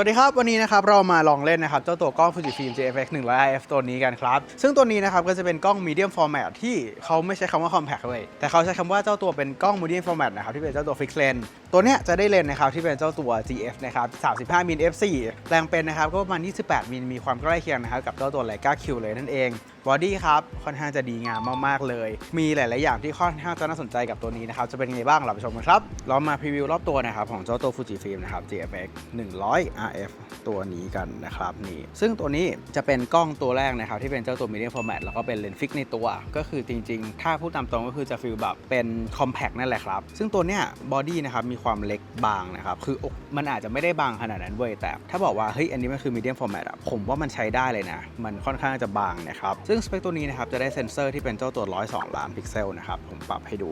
วัสดีครับวันนี้นะครับเรามาลองเล่นนะครับเจ้าตัวกล้อง Fujifilm JFX 100 IF ตัวนี้กันครับ ซึ่งตัวนี้นะครับก็จะเป็นกล้อง medium format ที่เขาไม่ใช้คำว่า compact เลย แต่เขาใช้คำว่าเจ้าตัวเป็นกล้อง medium format นะครับที่เป็นเจ้าตัว fixed lens ตัวเนี้ยจะได้เลนส์นะครับที่เป็นเจ้าตัว GF นะครับ35มิล f4 แรงเป็นนะครับก็ประมาณ 28มิลมีความใกล้เคียงนะครับกับเจ้าตัว Leica Q เลยนั่นเองบอดี้ครับค่อนข้างจะดีงามมากๆเลย มีหลายๆอย่างที่ค่อนข้างจะน่าสนใจกับตัวนี้นะครับจะเป็นไงบ้างเราไปชมกันครับเรามาพรีวิวรอบตัวนะครับของเจ้าตัว Fujifilm นะครับ JFX 100 RF ตัวนี้กันนะครับนี่ซึ่งตัวนี้จะเป็นกล้องตัวแรกนะครับที่เป็นเจ้าตัว medium format แล้วก็เป็นเลนส์ฟิกในตัว ก็คือจริงๆ ถ้าพูดตามตรงก็คือจะฟีลแบบเป็น compact นั่นแหละครับ ซึ่งตัวเนี้ยบอดี้นะครับมีความเล็กบางนะครับคืออกมันอาจจะไม่ได้บางขนาดนั้นเว้ยแต่ถ้าบอกว่าเฮ้ยอันนี้มันคือ medium format อะผมว่ามันใช้ได้เลยนะ มันค่อนข้างจะบางนะครับซึ่งสเปคตัวนี้นะครับจะได้เซนเซอร์ที่เป็นเจ้าตัว 102 ล้านพิกเซลนะครับผมปรับให้ดู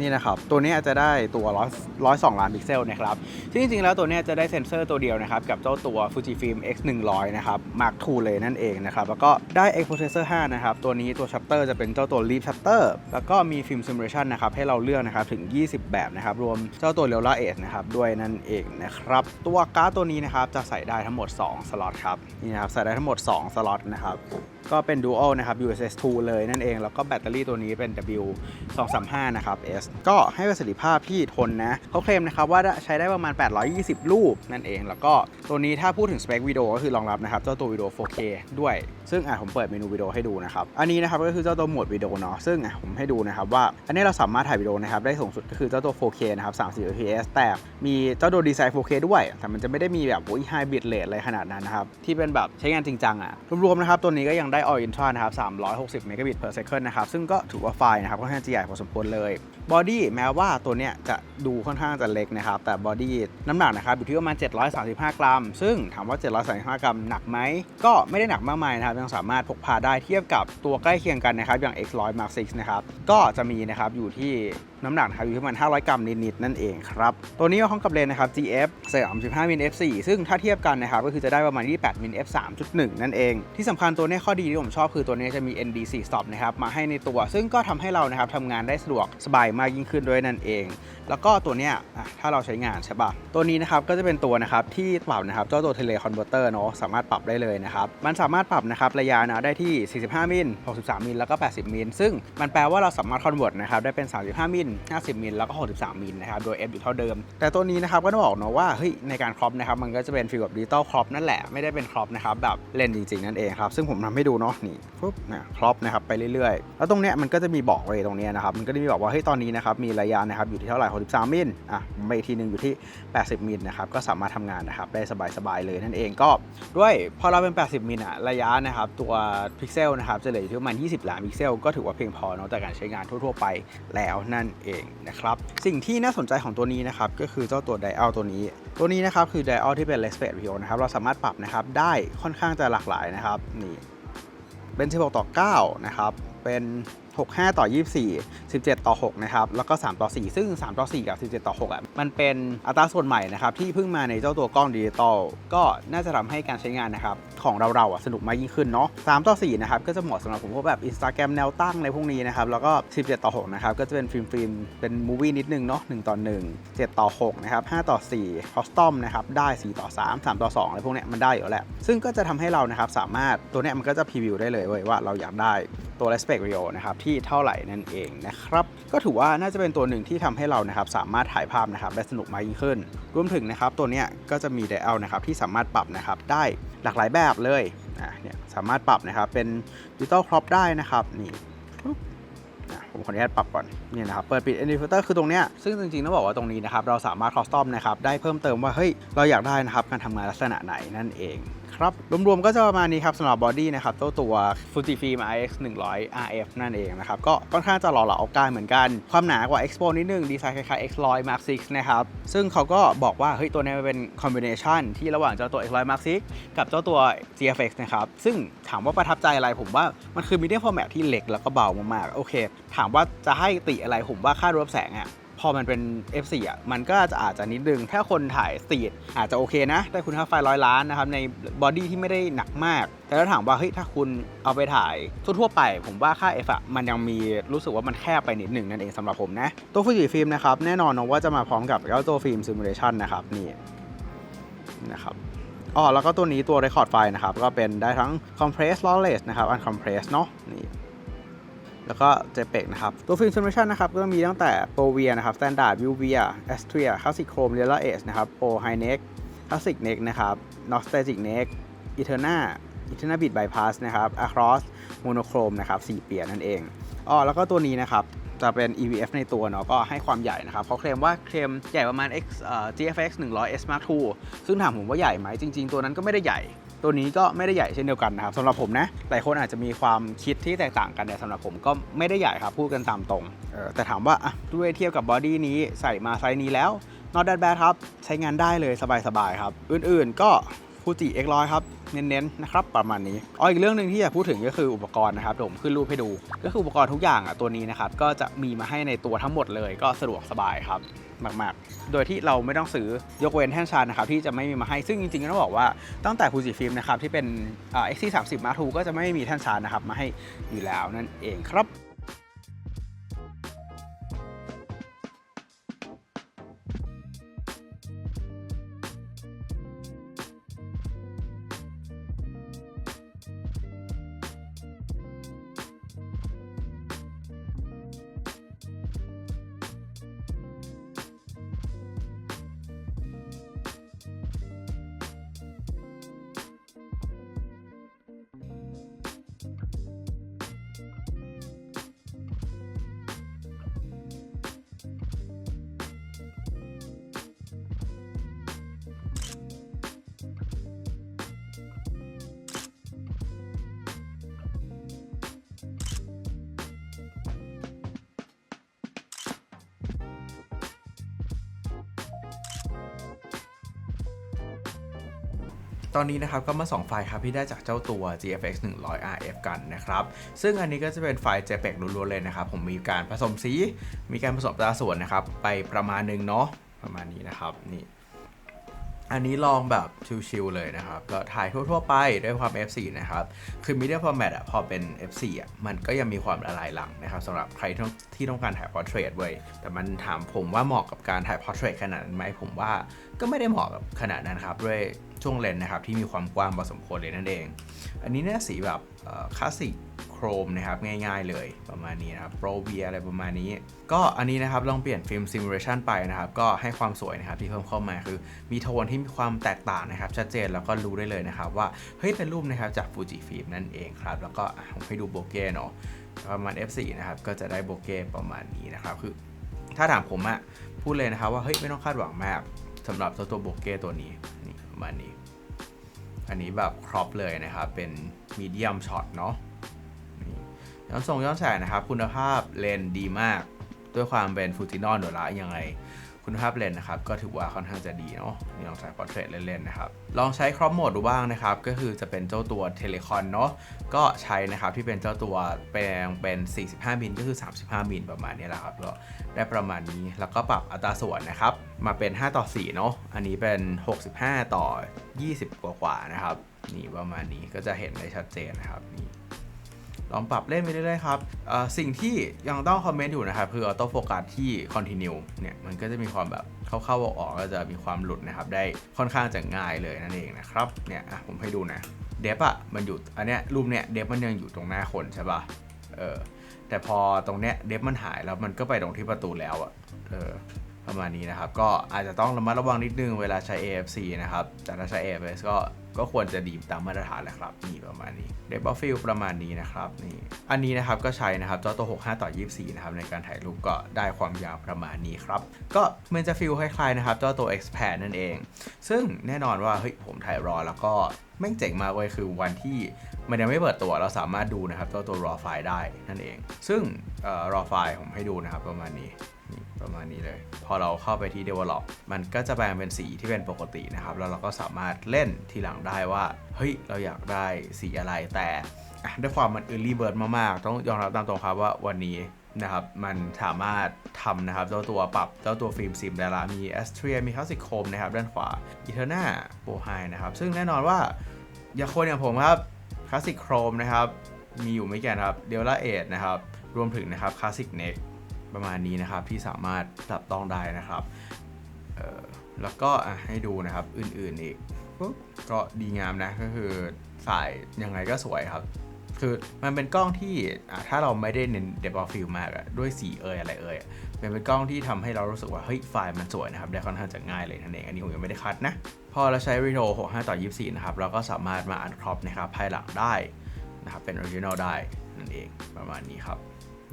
นี่นะครับ ตัวนี้จะได้ตัว 102 ล้านพิกเซลนะครับ ซึ่งจริงๆ แล้วตัวนี้จะได้เซ็นเซอร์ตัวเดียวนะครับ กับเจ้าตัว Fujifilm X 100 นะครับ Mark II เลยนั่นเองนะครับ แล้วก็ได้ X Processor 5 นะครับ ตัวนี้ตัวชัปเตอร์จะเป็นเจ้าตัว Leap Shutter แล้วก็มีฟิล์ม Simulation นะครับ ให้เราเลือกนะครับ ถึง 20 แบบนะครับ รวมเจ้าตัว Real Edge นะครับ ด้วยนั่นเองนะครับ ตัวการ์ดตัวนี้นะครับ จะใส่ได้ทั้งหมด 2 สล็อตครับ นี่นะครับ ใส่ได้ทั้งหมด 2 สล็อตนะครับ ก็เป็น Dual นะครับ USS 2เลยนั่นเอง แล้วก็แบตเตอรี่ตัวนี้เป็น W 235นะครับ S ก็ให้ประสิทธิภาพที่ทนนะเขาเคลมนะครับว่าใช้ได้ประมาณ 820 รูปนั่นเอง แล้วก็ตัวนี้ถ้าพูดถึงสเปควิดีโอก็คือรองรับนะครับเจ้าตัววิดีโอ 4K ด้วย ซึ่งอะผมเปิดเมนูวิดีโอให้ดูนะครับ อันนี้นะครับก็คือเจ้าตัวโหมดวิดีโอเนาะซึ่งอะผมให้ดูนะครับว่า อันนี้เราสามารถถ่ายวิดีโอนะครับได้สูงสุดก็คือเจ้าตัว 4K นะครับ30 fps แต่มีเจ้าตัวดีไซน์ 4K ด้วย แต่มันจะไม่ได้มีแบบโอ้ย high bit rate อะไรขนาดนั้นนะครับที่เป็นแบบใช้งานจริงจังอะรวมๆนะครับตัวนี้ก็ยังได้ได้ All Intra นะครับ360 m b p s นะครับซึ่งก็ถือว่าไฟล์นะครับค่อนข้างจะใหญ่พอสมควรเลย บอดี้แม้ว่าตัวเนี้ยจะดูค่อนข้างจะเล็กนะครับ แต่บอดี้น้ำหนักนะครับอยู่ที่ประมาณ 735 กรัม ซึ่งถามว่า 735 กรัมหนักไหม ก็ไม่ได้หนักมากมายนะครับ ยังสามารถพกพาได้เทียบกับตัวใกล้เคียงกันนะครับ อย่าง X100 Mark 6นะครับ ก็จะมีนะครับอยู่ที่น้ำหนักนะครับอยู่ที่ประมาณ500 กรัมนิดๆนั่นเองครับ ตัวนี้มาพร้อมกับเลนนะครับ GF 35มิล f4 ซึ่งถ้าเทียบกันนะครับก็คือจะได้ประมาณ28มิล f3.1 นั่นเอง ที่สำคัญตัวนี้ข้อดีที่ผมชอบคือตัวนี้จะมี ND4 stop นะครับมาให้ในตัว ซึ่งก็ทำให้เรานะครับทำงานได้สะดวกสบายมากยิ่งขึ้นด้วยนั่นเอง แล้วก็ตัวเนี้ยถ้าเราใช้งานใช่ปะตัวนี้นะครับก็จะเป็นตัวนะครับที่ปรับนะครับเจ้าตัวเทเลคอนเวอร์เตอร์เนาะสามารถปรับได้เลยนะครับมันสามารถปรับนะครับระยะนะได้ที่ 45 มิล 63 มิล แล้วก็ 80 มิล ซึ่งมันแปลว่าเราสามารถคอนเวิร์ตนะครับได้เป็น 35 มิล 50 มิล แล้วก็ 63 มิลนะครับโดย F อยู่เท่าเดิม แต่ตัวนี้นะครับก็ต้องบอกเนาะว่าเฮ้ยในการครอปนะครับมันก็จะเป็นฟีลแบบดิจิตอลครอปนั่นแหละไม่ได้เป็นครอปนะครับแบบเลนจริงๆนั่นเองครับซึ่งผมทำให้ดูเนาะนี่ปุ๊บนะครอปนะครับไปเรื่อยๆ แล้วตรงเนี้ยมันก็จะมีบอกไว้ตรงเนี้ยนะครับมันก็จะมีบอกว่าเฮ้ยตอนนี้นะครับมีระยะนะครับอยู่ที่เท่าไหร่ 63 มิลอะไปอีกทีหนึ่งอยู่ที่ 80 มิลนะครับก็สามารถทำงานนะครับได้สบายๆเลยนั่นเองก็ด้วยพอเราเป็น 80 มิลอะระยะนะครับตัวพิกเซลนะครับจะเหลืออยู่ที่ประมาณ 20 ล้านพิกเซลก็ถือว่าเพียงพอเนาะแต่การใช้งานทั่วๆไปแล้วนั่นเองนะครับสิ่งที่น่าสนใจของตัวนี้นะครับก็คือเจ้าตัวไดอัลตัวนี้ ตัวนี้นะครับคือไดอัลที่เป็น respect ratio นะครับเราสามารถปรับนะครับได้ค่อนข้างจะหลากหลายนะครับนี่เป็น 16 ต่อ 9 นะครับ เป็น 65 ต่อ 24 17 ต่อ 6 นะครับ แล้วก็ 3 ต่อ 4 ซึ่ง 3 ต่อ 4 กับ 17 ต่อ 6 อะ มันเป็นอัตราส่วนใหม่นะครับ ที่เพิ่งมาในเจ้าตัวกล้องดิจิตอล ก็น่าจะทำให้การใช้งานนะครับ ของเราเราอะ สนุกมากยิ่งขึ้นเนาะ3ต่อ 4 นะครับ ก็จะเหมาะสำหรับผมพวกแบบ Instagram แนวตั้งอะไรพวกนี้นะครับ แล้วก็ 17 ต่อ 6 นะครับ ก็จะเป็นฟิล์มฟิล์มเป็นมูวี่นิดนึงเนาะ1ต่อ 1 7 ต่อ 6 นะครับ 5 ต่อ 4 คอสตอมนะครับ ได้ 4 ต่อ 3 3 ต่อ 2อะไรพวกเนี้ยมันได้อยู่แล้วแหละซึ่งก็จะทำให้เรานะครับสามารถตัวเนี้ยมันก็จะพรีวิวได้เลยเว้ยว่าเราอยากได้ ตัว respect Rio นะครับที่เท่าไหร่นั่นเองนะครับก็ถือว่าน่าจะเป็นตัวหนึ่งที่ทำให้เรานะครับสามารถถ่ายภาพนะครับได้สนุกมากยิ่งขึ้น รวมถึงนะครับตัวเนี้ยก็จะมี dial นะครับที่สามารถปรับนะครับได้หลากหลายแบบเลยอะเนี่ยสามารถปรับนะครับเป็นดิจิตอลครอปได้นะครับนี่ผมขออนุญาตปรับก่อนนี่นะครับเปิดปิด indicator คือตรงเนี้ยซึ่งจริงๆต้องบอกว่าตรงนี้นะครับเราสามารถคอสตอมนะครับได้เพิ่มเติมว่าเฮ้ยเราอยากได้นะครับการทำงานลักษณะไหนนั่นเอง ครับ รวมๆก็จะประมาณนี้ครับสำหรับบอดี้นะครับตัวตัว Fujifilm IX 100 RF นั่นเองนะครับ ก็ค่อนข้างจะหล่อเหลาเอาการเหมือนกัน ความหนากว่า Expo นิดนึง ดีไซน์คล้ายๆ X100 Mark 6นะครับ ซึ่งเขาก็บอกว่า เฮ้ย ตัวนี้มันเป็นคอมบิเนชันที่ระหว่างเจ้าตัว X100 Mark 6กับเจ้าตัว GFX นะครับ ซึ่งถามว่าประทับใจอะไรผมว่ามันคือ medium format ที่เล็กแล้วก็เบามากๆโอเค ถามว่าจะให้ติอะไรผมว่าค่ารวมแสงอะ พอมันเป็น F4 อะมันก็จะอาจจะนิดนึง ถ้าคนถ่ายสตรีทอาจจะโอเคนะ ได้คุณค่าไฟร้อยล้านนะครับในบอดี้ที่ไม่ได้หนักมาก แต่ถ้าถามว่าเฮ้ยถ้าคุณเอาไปถ่ายทั่วๆไป ผมว่าค่า F อะมันยังมีรู้สึกว่ามันแคบไปนิดหนึ่งนั่นเองสำหรับผมนะ ตัวฟูจิฟิล์มนะครับแน่นอนนะว่าจะมาพร้อมกับเจ้าตัวฟิล์มซิมูเลชันนะครับนี่นะครับอ๋อแล้วก็ตัวนี้ตัว Record File นะครับก็เป็นได้ทั้ง Compress Lossless นะครับ Uncompress เนาะนี่ แล้วก็ JPEG นะครับ ตัว Film Simulation นะครับ ก็มีตั้งแต่ Provia นะครับ Standard Vuvia Astria Classic Chrome Real Edge นะครับ Pro High Neck Classic Neck นะครับ Nostalgic Neck Eterna Eterna Bit Bypass นะครับ Across Monochrome นะครับ4เปียนั่นเองอ๋อแล้วก็ตัวนี้นะครับจะเป็น EVF ในตัวเนาะก็ให้ความใหญ่นะครับเขาเคลมว่าเคลมใหญ่ประมาณ X GFX 100 S Mark II ซึ่งถามผมว่าใหญ่ไหมจริง ๆ ตัวนั้นก็ไม่ได้ใหญ่ ตัวนี้ก็ไม่ได้ใหญ่เช่นเดียวกันนะครับสำหรับผมนะหลายคนอาจจะมีความคิดที่แตกต่างกันแต่สำหรับผมก็ไม่ได้ใหญ่ครับพูดกันตามตรงแต่ถามว่าด้วยเทียบกับบอดี้นี้ใส่มาไซส์นี้แล้ว not that bad ครับ ใช้งานได้เลยสบายๆครับ อื่นๆก็ฟูจิ X100 ครับเน้นๆนะครับประมาณนี้อ๋ออีกเรื่องหนึ่งที่อยากพูดถึงก็คืออุปกรณ์นะครับผมขึ้นรูปให้ดู ก็คืออุปกรณ์ทุกอย่างอะตัวนี้นะครับก็จะมีมาให้ในตัวทั้งหมดเลยก็สะดวกสบายครับ มาก ๆ โดยที่เราไม่ต้องซื้อยกเว้นแท่นชาร์จนะครับที่จะไม่มีมาให้ซึ่งจริงๆต้องบอกว่าตั้งแต่ฟูจิฟิล์มนะครับที่เป็นอ่า XT30 Mark II ก็จะไม่มีแท่นชาร์จนะครับมาให้อยู่แล้วนั่นเองครับ อนนี้นะครับก็มา 2 ไฟล์ครับที่ได้จากเจ้าตัว GFX 100 RF กันนะครับ ซึ่งอันนี้ก็จะเป็นไฟล์ JPEG ล้วนๆเลยนะครับ ผมมีการผสมสี มีการผสมตาส่วนนะครับ ไปประมาณหนึงเนาะประมาณนี้นะครับนี่อันนี้ลองแบบชิวๆเลยนะครับ ก็ถ่ายทั่วๆไปด้วยความ F4 นะครับ คือ Media Format อะพอเป็น F4 อะมันก็ยังมีความละลายหลังนะครับสำหรับใครที่ต้องที่ต้องการถ่าย Portrait เว้ยแต่มันถามผมว่าเหมาะกับการถ่าย Portrait ขนาดนั้นไหมผมว่า ก็ไม่ได้เหมาะกับขนาดนั้นครับ ด้วยช่วงเลนส์นะครับที่มีความกว้างพอสมควรเลยนั่นเอง อันนี้เนี่ยสีแบบคลาสสิกโครมนะครับง่ายๆเลยประมาณนี้นะครับโปรเวียอะไรประมาณนี้ ก็อันนี้นะครับลองเปลี่ยนฟิล์มซิมูเลชันไปนะครับก็ให้ความสวยนะครับที่เพิ่มเข้ามาคือ มีโทนที่มีความแตกต่างนะครับชัดเจนแล้วก็รู้ได้เลยนะครับว่าเฮ้ยเป็นรูปนะครับจากฟูจิฟิล์มนั่นเองครับแล้วก็ผมให้ดูโบเก้เนาะประมาณ F4 นะครับก็จะได้โบเก้ประมาณนี้นะครับคือถ้าถามผมอะพูดเลยนะครับว่าเฮ้ยไม่ต้องคาดหวังมาก สำหรับตัวตัวโบเก้ตัวนี้นี่ประมาณนี้ อันนี้แบบครอปเลยนะครับ เป็นมีเดียมช็อตเนาะย้อนส่งย้อนแสงนะครับ คุณภาพเลนดีมาก ด้วยความเป็นฟูจินอนโดละยังไง คุณภาพเลนส์นะครับ ก็ถือว่าค่อนข้างจะดีเนาะนี่ลองใช้พอร์เทรตเล่นๆนะครับ ลองใช้ครอปโหมดดูบ้างนะครับ ก็คือจะเป็นเจ้าตัวเทเลคอนเนาะก็ใช้นะครับที่เป็นเจ้าตัวแปลงเป็น 45มิลก็คือ 35มิลประมาณนี้แหละครับก็ได้ประมาณนี้แล้วก็ปรับอัตราส่วนนะครับ มาเป็น 5 ต่อ4เนาะอันนี้เป็น 65 ต่อ 20 กว่าๆนะครับนี่ประมาณนี้ก็จะเห็นได้ชัดเจนนะครับนี่ ลองปรับเล่นไปเรื่อยๆครับสิ่งที่ยังต้องคอมเมนต์อยู่นะครับคือออโต้โฟกัสที่ continue เนี่ยมันก็จะมีความแบบเข้าๆออกๆก็จะมีความหลุดนะครับได้ค่อนข้างจะง่ายเลยนั่นเองนะครับเนี่ยผมให้ดูนะเดฟอะมันอยู่อันเนี้ยรูปเนี้ยเดฟมันยังอยู่ตรงหน้าคนใช่ป่ะเออแต่พอตรงเนี้ยเดฟมันหายแล้วมันก็ไปตรงที่ประตูแล้วอะเออ ประมาณนี้นะครับ ก็อาจจะต้องระมัดระวังนิดนึงเวลาใช้ AFC นะครับ แต่ถ้าใช้ AFS ก็ก็ควรจะดีตามมาตรฐานแหละครับนี่ประมาณนี้เดบอฟิลประมาณนี้นะครับนี่อันนี้นะครับก็ใช้นะครับจ้าตัว 65 ต่อ 24 นะครับในการถ่ายรูปก็ได้ความยาวประมาณนี้ครับ ก็มันจะฟิลคล้ายๆนะครับจ้าตัว Expand นั่นเอง ซึ่งแน่นอนว่าเฮ้ยผมถ่ายรอแล้วก็แม่งเจ๋งมากเว้ยคือวันที่มันยังไม่เปิดตัวเราสามารถดูนะครับเจ้าตัว raw file ได้นั่นเอง ซึ่งเอ่อ raw file ผมให้ดูนะครับประมาณนี้ ประมาณนี้เลย พอเราเข้าไปที่ develop มันก็จะแปลงเป็นสีที่เป็นปกตินะครับ แล้วเราก็สามารถเล่นทีหลังได้ว่า เฮ้ย เราอยากได้สีอะไรแต่ด้วยความมัน early bird มาก ๆ ต้องยอมรับตามตรงครับว่าวันนี้นะครับ มันสามารถทำนะครับเจ้าตัวปรับเจ้าตัวฟิล์มซิมได้ละมี Astria มี Classic Chrome นะครับ ด้านขวา Eterna Pro High นะครับ ซึ่งแน่นอนว่าอย่าคนอย่างผมครับ Classic Chrome นะครับ มีอยู่ไม่กี่นะครับ Delta 8นะครับ รวมถึงนะครับ Classic Neck ประมาณนี้นะครับที่สามารถจับต้องได้นะครับแล้วก็ให้ดูนะครับอื่นๆอีกก็ดีงามนะก็คือถ่ายยังไงก็สวยครับ คือมันเป็นกล้องที่ถ้าเราไม่ได้เน้นเดบอฟิลมากด้วยสีเอยอะไรเอยมันเป็นกล้องที่ทำให้เรารู้สึกว่าเฮ้ยไฟล์มันสวยนะครับได้ค่อนข้างจะง่ายเลยนั่นเองอันนี้ผมยังไม่ได้คัดนะ พอเราใช้วิดีโอ65 ต่อ 24 นะครับเราก็สามารถมาอันครอปนะครับภายหลังได้นะครับเป็นออริจินอลได้นั่นเองประมาณนี้ครับ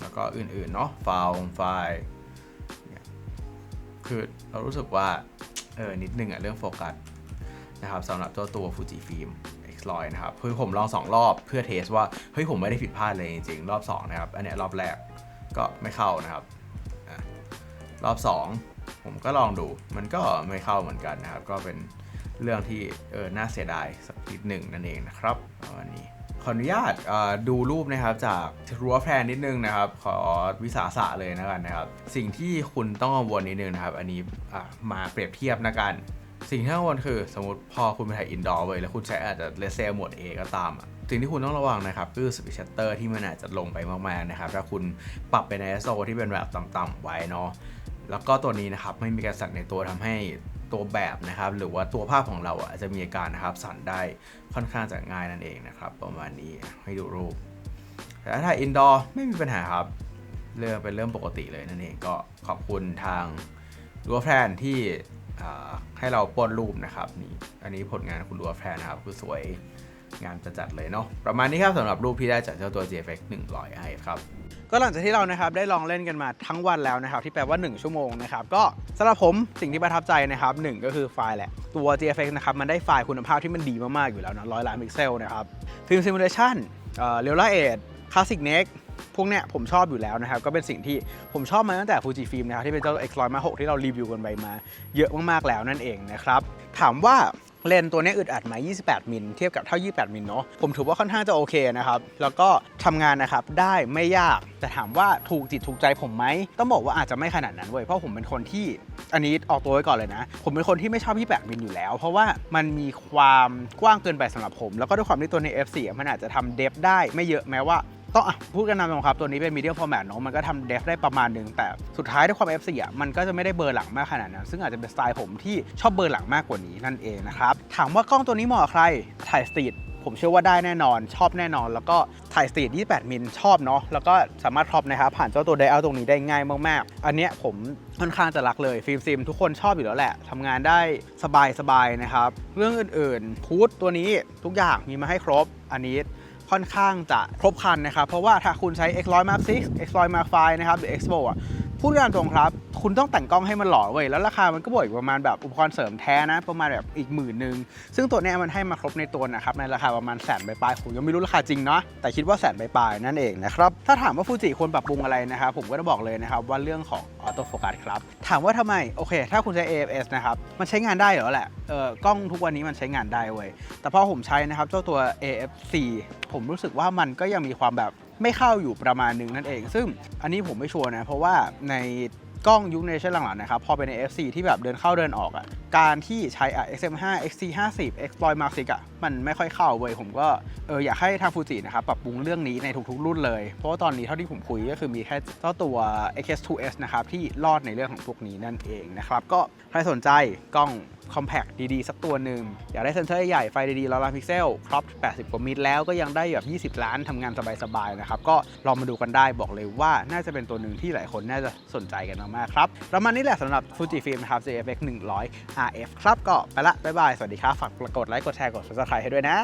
แล้วก็อื่นๆเนาะไฟล์ไฟล์คือเรารู้สึกว่า เออ นิดนึงอะเรื่องโฟกัสนะครับสำหรับเจ้าตัว Fujifilm X100 นะครับคือผมลอง 2 รอบเพื่อเทสว่า เฮ้ย ผมไม่ได้ผิดพลาดเลยจริงๆ รอบ 2 นะครับ อันเนี้ยรอบแรกก็ไม่เข้านะครับอะรอบ 2 ผมก็ลองดูมันก็ไม่เข้าเหมือนกันนะครับ ก็เป็นเรื่องที่เออน่าเสียดายสักนิดหนึ่งนั่นเองนะครับประมาณนี้ ขออนุญาตดูรูปนะครับจากรั้วแพรนนิดนึงนะครับ ขอวิสาสะเลยนะกันนะครับ สิ่งที่คุณต้องกังวลนิดนึงนะครับ อันนี้มาเปรียบเทียบนะกัน สิ่งที่กังวลคือ สมมติพอคุณไปถ่ายอินดอร์เว้ยแล้วคุณใช้อาจจะเลเซอร์หมด A ก็ตามสิ่งที่คุณต้องระวังนะครับคือสปีดชัตเตอร์ที่มันอาจจะลงไปมากๆนะครับ ถ้าคุณปรับเป็น ISO ที่เป็นแบบต่ำๆไว้เนาะ แล้วก็ตัวนี้นะครับไม่มีการสั่นในตัวทำให้ตัวแบบนะครับ หรือว่าตัวภาพของเราอาจจะมีอาการนะครับสั่นได้ค่อนข้างจะง่ายนั่นเองนะครับ ประมาณนี้ให้ดูรูป แต่ถ้าอินดอร์ไม่มีปัญหาครับ เรื่องเป็นเรื่องปกติเลยนั่นเองก็ขอบคุณทางรัวแพรนที่ให้เราป้อนรูปนะครับนี่อันนี้ผลงานคุณรัวแพรนนะครับคือสวยงานจะจัดเลยเนาะประมาณนี้ครับสำหรับรูปที่ได้จากเจ้าตัว JFX 100 i ครับ ก็หลังจากที่เรานะครับได้ลองเล่นกันมาทั้งวันแล้วนะครับที่แปลว่า 1 ชั่วโมงนะครับก็สำหรับผมสิ่งที่ประทับใจนะครับหนึ่งก็คือไฟล์แหละตัว JFX นะครับมันได้ไฟล์คุณภาพที่มันดีมากๆอยู่แล้วนะร้อยล้านพิกเซลนะครับฟิล์มซิมูเลชันเรียลไลเอทคลาสสิกเน็กพวกเนี้ยผมชอบอยู่แล้วนะครับ ก็เป็นสิ่งที่ผมชอบมาตั้งแต่ Fuji Film นะครับ ที่เป็นเจ้า X100 มา6ที่เรารีวิวกันไปมา เยอะมากๆแล้วนั่นเองนะครับ ถามว่า เลนตัวนี้อึดอัดไหม28 มิลเทียบกับเท่า 28 มิลเนาะผมถือว่าค่อนข้างจะโอเคนะครับ แล้วก็ทำงานนะครับได้ไม่ยากแต่ถามว่าถูกจิตถูกใจผมไหมต้องบอกว่าอาจจะไม่ขนาดนั้นเว้ยเพราะผมเป็นคนที่อันนี้ออกตัวไว้ก่อนเลยนะ ผมเป็นคนที่ไม่ชอบ 28 มิลอยู่แล้ว เพราะว่ามันมีความกว้างเกินไปสำหรับผม แล้วก็ด้วยความที่ตัวใน F4 มันอาจจะทำเดฟได้ไม่เยอะแม้ว่า ต้องอะพูดกันนำตรงครับ ตัวนี้เป็น medium format เนอะมันก็ทำเดฟได้ประมาณหนึ่งแต่สุดท้ายด้วยความ F4 อะมันก็จะไม่ได้เบอร์หลังมากขนาดนั้นซึ่งอาจจะเป็นสไตล์ผมที่ชอบเบอร์หลังมากกว่านี้นั่นเองนะครับถามว่ากล้องตัวนี้เหมาะกับใครถ่ายสตรีทผมเชื่อว่าได้แน่นอนชอบแน่นอน แล้วก็ถ่ายสตรีท28 มิลชอบเนาะแล้วก็สามารถครอปนะครับผ่านเจ้าตัวไดอัลตรงนี้ได้ง่ายมากๆ อันเนี้ยผมค่อนข้างจะรักเลยฟิล์มซิมทุกคนชอบอยู่แล้วแหละทำงานได้สบายๆนะครับ เรื่องอื่นๆพูดตัวนี้ทุกอย่างมีมาให้ครบอันนี้ ค่อนข้างจะครบครันนะครับ เพราะว่าถ้าคุณใช้ X100 Mark 6 X100 Mark 5นะครับหรือ Expo อะ พูดกันตรงครับ คุณต้องแต่งกล้องให้มันหล่อเว้ย แล้วราคามันก็บวกอีกประมาณแบบอุปกรณ์เสริมแท้นะ ประมาณแบบอีกหมื่นหนึ่ง ซึ่งตัวเนี้ยมันให้มาครบในตัวนะครับ ในราคาประมาณแสนปลายๆผมยังไม่รู้ราคาจริงเนาะ แต่คิดว่าแสนปลายๆนั่นเองนะครับ ถ้าถามว่าฟูจิควรปรับปรุงอะไรนะครับ ผมก็จะบอกเลยนะครับว่าเรื่องของออโต้โฟกัสครับ ถามว่าทำไม โอเค ถ้าคุณใช้ AFS นะครับ มันใช้งานได้เหรอแหละ เออกล้องทุกวันนี้มันใช้งานได้เว้ย แต่พอผมใช้นะครับเจ้าตัว AF4 ผมรู้สึกว่ามันก็ยังมีความแบบ ไม่เข้าอยู่ประมาณหนึ่งนั่นเอง ซึ่งอันนี้ผมไม่ชัวร์นะ เพราะว่าในกล้องยุคในช่วงหลังๆนะครับ พอเป็นใน F4 ที่แบบเดินเข้าเดินออกอะ่ะ การที่ใช้อะ XM5 XT50 Exploit Mark 6อะ มันไม่ค่อยเข้าเว้ย ผมก็เอออยากให้ทางฟูจินะครับ ปรับปรุงเรื่องนี้ในทุกๆรุ่นเลย เพราะว่าตอนนี้เท่าที่ผมคุยก็คือมีแค่เจ้าตัว XS2S นะครับ ที่รอดในเรื่องของพวกนี้นั่นเองนะครับ ก็ใครสนใจกล้องคอมแพคดีๆ สักตัวหนึ่ง อยากได้เซนเซอร์ใหญ่ไฟดีๆร้อยล้านพิกเซลครอป80กว่ามิตรแล้วก็ยังได้แบบ 20 ล้านทำงานสบายๆนะครับ ก็ลองมาดูกันได้บอกเลยว่าน่าจะเป็นตัวหนึ่งที่หลายคนน่าจะสนใจกันมากๆครับ ประมาณนี้แหละสำหรับ Fujifilm นะครับ JFX 100 RF ครับก็ไปละบ๊ายบาย สวัสดีครับ ฝากกดไลค์กดแชร์กด subscribe ให้ด้วยนะ